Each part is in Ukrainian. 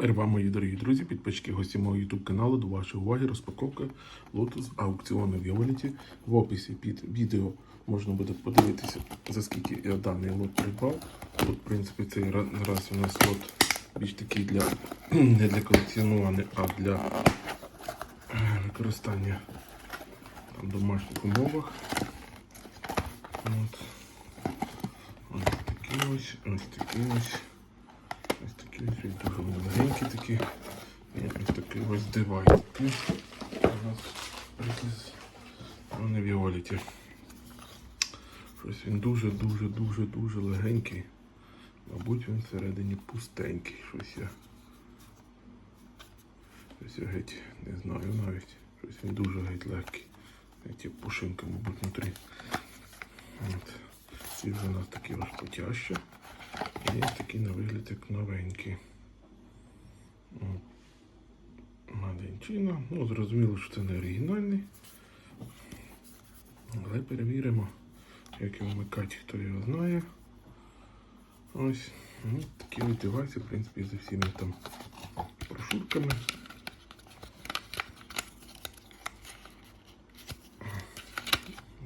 Мир вам, мої дорогі друзі, підписчики гості мого YouTube каналу. До вашої уваги розпаковка лоту з аукціону Violet. В описі під відео можна буде подивитися, за скільки я даний лот придбав. Тут, в принципі, цей раз у нас лот більш такий для не для колекціонування, а для е, використання в домашніх умовах. От. Ось такі ось, ось такі ось. Ось такі дуже маленькі такі. І ось такий ось такий. У нас приказ вони Віоліті. Щось він дуже-дуже-дуже-дуже легенький. Мабуть, він всередині пустенький. Щось я. Щось я геть не знаю навіть. Щось він дуже геть легкий. Ті пушинка, мабуть, внутрі. От. Ці вже у нас такі розпотящі. І такі на вигляд як новенькі. Маденчина. Ну, зрозуміло, що це не оригінальний. Але перевіримо, як його вмикати, хто його знає. Ось. Ну, такі ось девайси, в принципі, зі всіми там прошурками.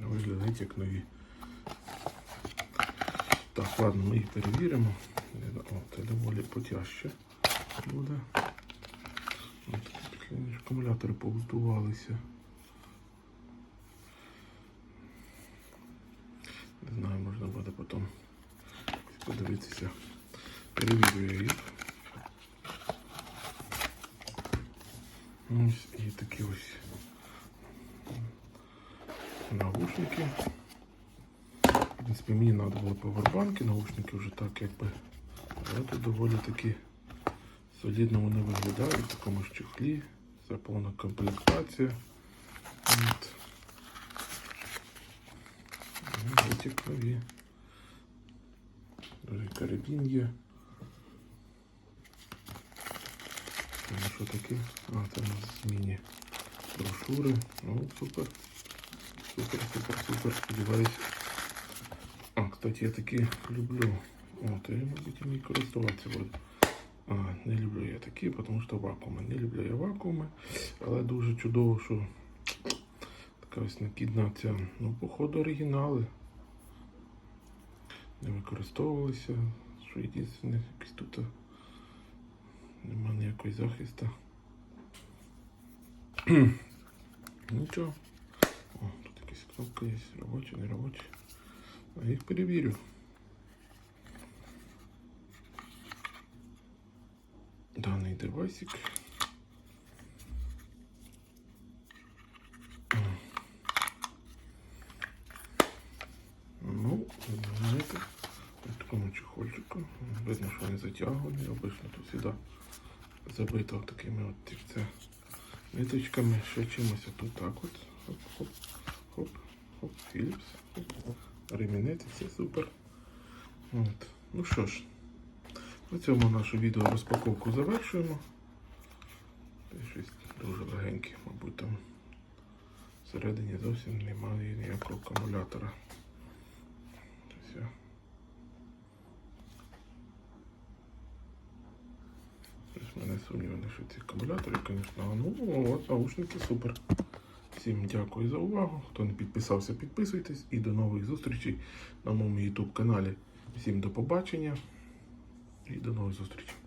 Виглядають як нові. Так, ладно, ми їх перевіримо. О, це доволі потяжче буде. Акумулятори повздувалися. Не знаю, можна буде потім подивитися. Перевірю я їх. Ось і такі ось наушники. Принципі, мені треба було повербанки, наушники вже так якби. Але тут доволі таки солідно вони виглядають в такому ж чехлі. Це повна комплектація. От. Ну, Ось як нові. Карабін є. Це що таке? А, нас зміні брошури. Ну, супер. Супер, супер, супер. Сподіваюсь. Кстати, я такі люблю. О, я, мабуть, і користуватися буду. А, не люблю я такі, тому що вакууми. Не люблю я вакууми. Але дуже чудово, що така ось накидна ця. Ну, походу, оригінали. Не використовувалися. Що єдине, якось тут нема ніякої захисту. Нічого. О, тут якась кнопка є, робоча, не робоча. А їх перевірю. Даний девайсик. Ну, знаєте, в такому чехольчику. Видно, що вони затягувані. Обично тут завжди забито такими от як це, ниточками, ще чимось. Тут так от. Хоп, хоп, хоп, хоп, Philips. Хоп, хоп. Ремінець, все супер. От. Ну що ж, на цьому нашу відео розпаковку завершуємо. Це щось дуже легеньке, мабуть, там всередині зовсім немає ніякого акумулятора. Ось я. Ось мене сумніви, що ці акумулятори, звісно, ну от наушники супер. Всім дякую за увагу. Хто не підписався, підписуйтесь і до нових зустрічей на моєму YouTube каналі. Всім до побачення і до нових зустрічей.